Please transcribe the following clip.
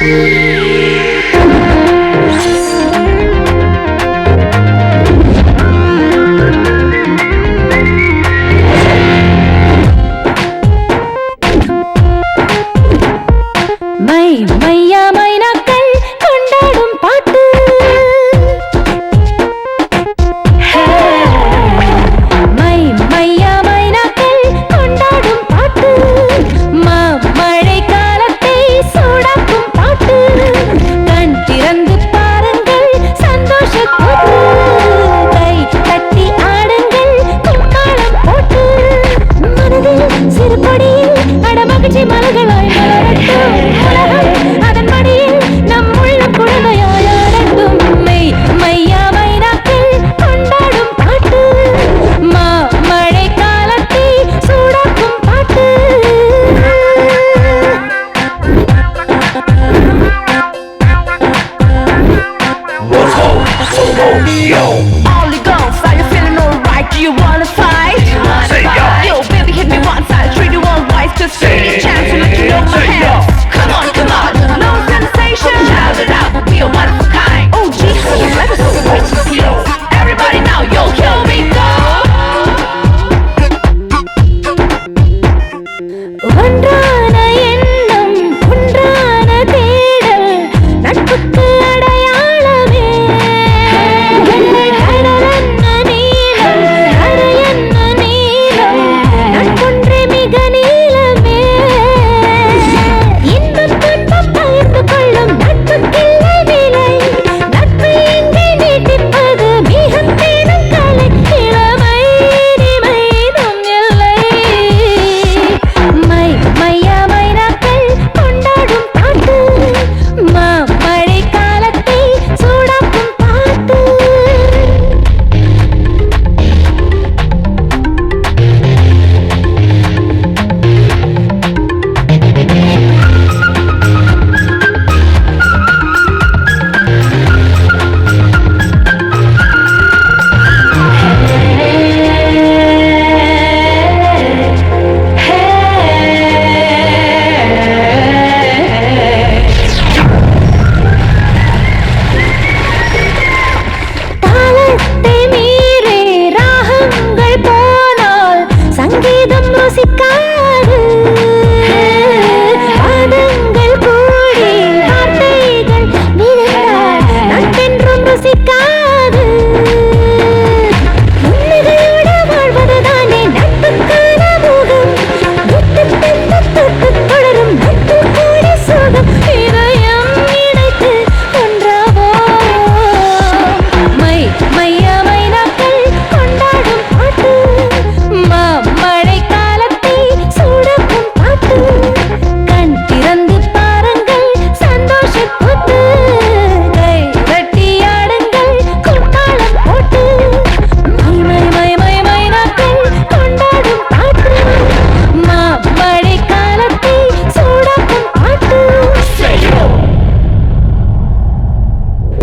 My మయ్యమైన yo, yo. Only go, so you feeling alright? Do you wanna fight? వేదంలో సిక్కా